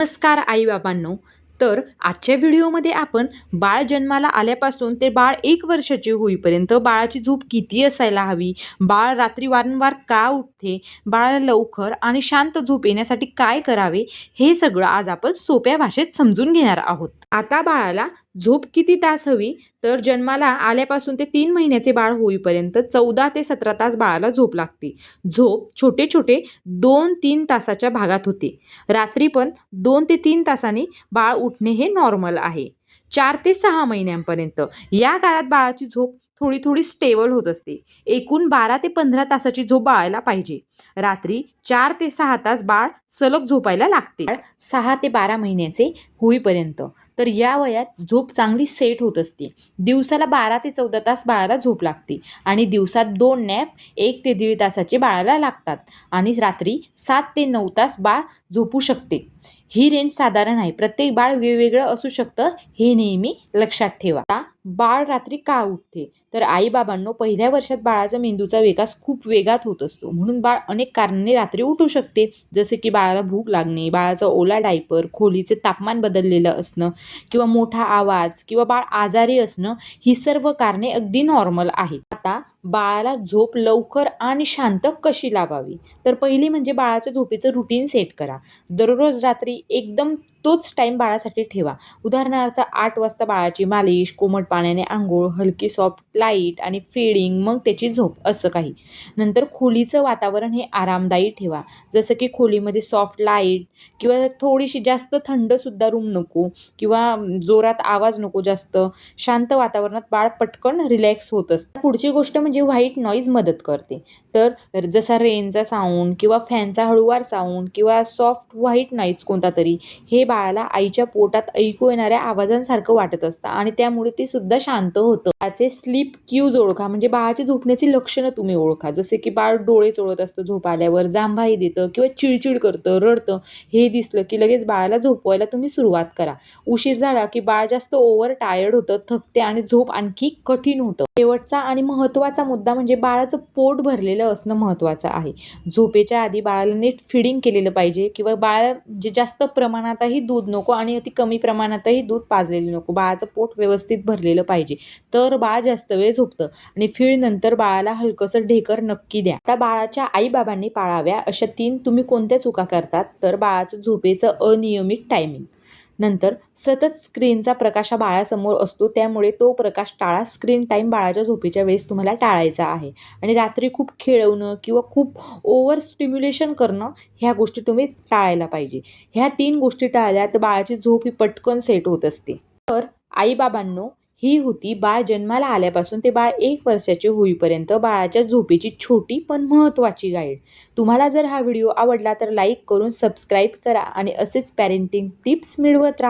नमस्कार आई बाबांनो तर आजच्या व्हिडिओमध्ये आपण बाळ जन्माला आल्यापासून ते बाळ एक वर्षाचे होईपर्यंत बाळाची झोप किती असायला हवी? बाळ रात्री वारंवार का उठते? बाळाला लवकर आणि शांत झोप येण्यासाठी काय करावे? हे सगळं आज आपण सोप्या भाषेत समजून घेणार आहोत. आता बाळाला झोप किती तास हवी? तर जन्माला आल्यापासून ते तीन महिन्याचे बाळ होईपर्यंत चौदा ते सतरा तास बाळाला झोप लागते. झोप छोटे छोटे दोन तीन तासाच्या भागात होते. रात्री पण दोन ते तीन तासांनी बाळ उठणे हे नॉर्मल आहे. चार ते सहा महिन्यांपर्यंत. या काळात बाळाची झोप थोडी थोडी स्टेबल होत असते. एकूण बारा ते पंधरा तासाची झोप बाळायला पाहिजे. रात्री चार ते सहा तास बाळ सलग झोपायला लागते. सहा ते बारा महिन्याचे होईपर्यंत. तर या वयात झोप चांगली सेट होत असते. दिवसाला बारा ते चौदा तास बाळाला झोप लागते. आणि दिवसात दोन नॅप एक ते दीड तासाचे बाळाला लागतात. आणि रात्री सात ते नऊ तास बाळ झोपू शकते. ही रेंज साधारण आहे. प्रत्येक बाळ वेगवेगळं असू शकतं हे नेहमी लक्षात ठेवा. आता बाळ रात्री का उठते? तर आईबाबांनो पहिल्या वर्षात बाळाचा मेंदूचा विकास खूप वेगात होत असतो. म्हणून बाळ अनेक कारणांनी रात्री उठू शकते. जसे की बाळाला भूक लागणे बाळाचा ओला डायपर खोलीचे तापमान बदललेलं असणं किंवा मोठा आवाज किंवा बाळ आजारी असणं ही सर्व कारणे अगदी नॉर्मल आहेत. आता बाळाला झोप लवकर आणि शांत कशी लावावी? तर पहिली म्हणजे बाळाच्या झोपेचं रुटीन सेट करा. दररोज रात्री एकदम तोच टाईम बाळासाठी ठेवा. उदाहरणार्थ आठ वाजता बाळाची मालिश कोमट पाण्याने आंघोळ हलकी सॉफ्ट लाइट आणि फिडिंग मग त्याची झोप असं काही. नंतर खोलीचं वातावरण हे आरामदायी ठेवा. जसं की खोलीमध्ये सॉफ्ट लाइट किंवा थोडीशी जास्त थंडसुद्धा रूम नको किंवा जोरात आवाज नको जास्त. शांत वातावरणात बाळ पटकन रिलॅक्स होत असतं. पुढची गोष्ट म्हणजे व्हाईट नॉईज मदत करते. तर जसा रेनचा साऊंड किंवा फॅनचा हळूवार साऊंड किंवा सॉफ्ट व्हाईट नॉईज कोणता तरी हे बाळाला आईच्या पोटात ऐकू येणाऱ्या आवाजांसारखं वाटत असतं आणि त्यामुळे ते सुद्धा शांत होतं. त्याचे स्लीप क्यूज ओळखा म्हणजे बाळाची झोपण्याची लक्षणं तुम्ही ओळखा. जसे की बाळ डोळे चोळत असतं झोप आल्यावर जांभाई देतं किंवा चिडचिड करतं रडतं हे दिसलं की लगेच बाळाला झोपवायला तुम्ही सुरुवात करा. उशीर झाला की बाळ जास्त ओव्हर टायर्ड होतं थकते आणि झोप आणखी कठीण होतं. शेवटचा आणि महत्त्वाचा महत्त्वाचा मुद्दा म्हणजे बाळाचं पोट भरलेलं असणं महत्त्वाचं आहे. झोपेच्या आधी बाळाला नीट फिडिंग केलेलं पाहिजे किंवा बाळ जे जास्त प्रमाणातही दूध नको आणि अति कमी प्रमाणातही दूध पाजलेलं नको बाळाचं पोट व्यवस्थित भरलेलं पाहिजे. तर बाळ जास्त वेळ झोपतं आणि फीड नंतर बाळाला हलकंसं ढेकर नक्की द्या. आता बाळाच्या आईबाबांनी पाळाव्या अशा तीन तुम्ही कोणत्या चुका करतात? तर बाळाचं झोपेचं अनियमित टायमिंग नंतर सतत स्क्रीनचा प्रकाश हा बाळासमोर असतो त्यामुळे तो प्रकाश टाळा. स्क्रीन टाईम बाळाच्या झोपेच्या वेळेस तुम्हाला टाळायचा आहे. आणि रात्री खूप खेळवणं किंवा खूप ओव्हर स्टिम्युलेशन करणं ह्या गोष्टी तुम्ही टाळायला पाहिजे. ह्या तीन गोष्टी टाळल्या तर बाळाची झोप ही पटकन सेट होत असते. तर आईबाबांनो ही होती बाळ जन्माला आल्यापासून ते बाळ एक वर्षाचे होईपर्यंत बाळाच्या झोपेची छोटी पण महत्त्वाची गाईड. तुम्हाला जर हा व्हिडिओ आवडला तर लाईक करून सबस्क्राईब करा आणि असेच पॅरेंटिंग टिप्स मिळवत राहा.